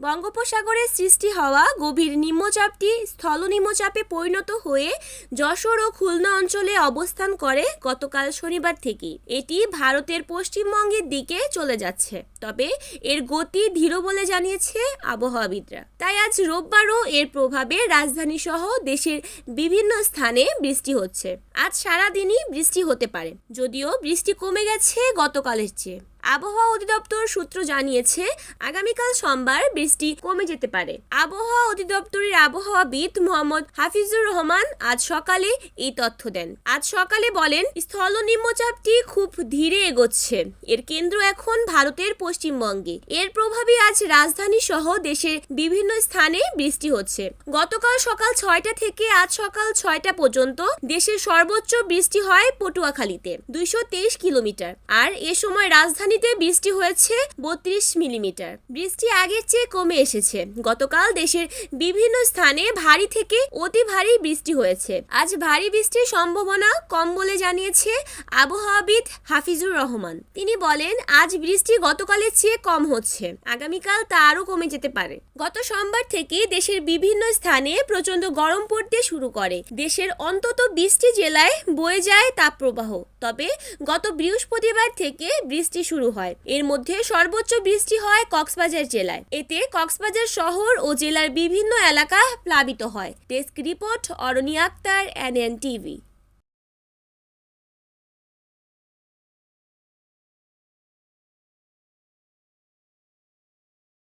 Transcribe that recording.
বঙ্গোপসাগরে সৃষ্টি হওয়া গভীর নিম্নচাপটি স্থল নিম্নচাপে পরিণত হয়ে যশোর ও খুলনা অঞ্চলে অবস্থান করে গতকাল শনিবার থেকে। এটি ভারতের পশ্চিমবঙ্গের দিকে চলে যাচ্ছে। তবে এর গতি ধীর বলে জানিয়েছে আবহাওয়াবিদরা। তাই আজ রোববারও এর প্রভাবে রাজধানী সহ দেশের বিভিন্ন স্থানে বৃষ্টি হচ্ছে। আজ সারাদিনই বৃষ্টি হতে পারে। যদিও বৃষ্টি কমে গেছে গতকালের চেয়ে। আবহাওয়া অধিদপ্তর সূত্র জানিয়েছে, আগামীকাল সোমবার বৃষ্টি কমে যেতে পারে। আবহাওয়া অধিদপ্তরের আবহাওয়াবিদ মোহাম্মদ হাফিজুর রহমান আজ সকালে এই তথ্য দেন। আজ সকালে বলেন, স্থল নিম্নচাপটি খুব ধীরে এগোচ্ছে। এর কেন্দ্র এখন ভারতের পশ্চিমবঙ্গে। এর প্রভাবে আজ রাজধানী সহ দেশের বিভিন্ন স্থানে বৃষ্টি হচ্ছে। গতকাল সকাল ছয়টা থেকে আজ সকাল ছয়টা পর্যন্ত দেশের সর্বোচ্চ বৃষ্টি হয় পটুয়াখালীতে, দুইশো তেইশ কিলোমিটার। আর এ সময় রাজধানীতে বৃষ্টি হয়েছে বত্রিশ মিলিমিটার। বৃষ্টি আগের চেয়ে কমে এসেছে। গতকাল দেশের বিভিন্ন স্থানে ভারী থেকে অতি ভারী বৃষ্টি হয়েছে। আজ ভারী বৃষ্টির সম্ভাবনা কম বলে জানিয়েছে আবহাওয়াবিদ হাফিজুর রহমান। তিনি বলেন, আজ বৃষ্টি গতকালের চেয়ে কম হচ্ছে। আগামীকাল তা আরও কমে যেতে পারে। গত সোমবার থেকে দেশের বিভিন্ন স্থানে প্রচণ্ড গরম পড়তে শুরু করে। দেশের অন্তত বিশটি জেলায় বয়ে যায় তাপপ্রবাহ। তবে গত বৃহস্পতিবার থেকে বৃষ্টি শুরু হয়। এর মধ্যে সর্বোচ্চ বৃষ্টি হয় কক্সবাজার জেলায়। এতে কক্সবাজার শহর ও জেলার বিভিন্ন এলাকা প্লাবিত হয়। Desk report Aroni Akter N TV.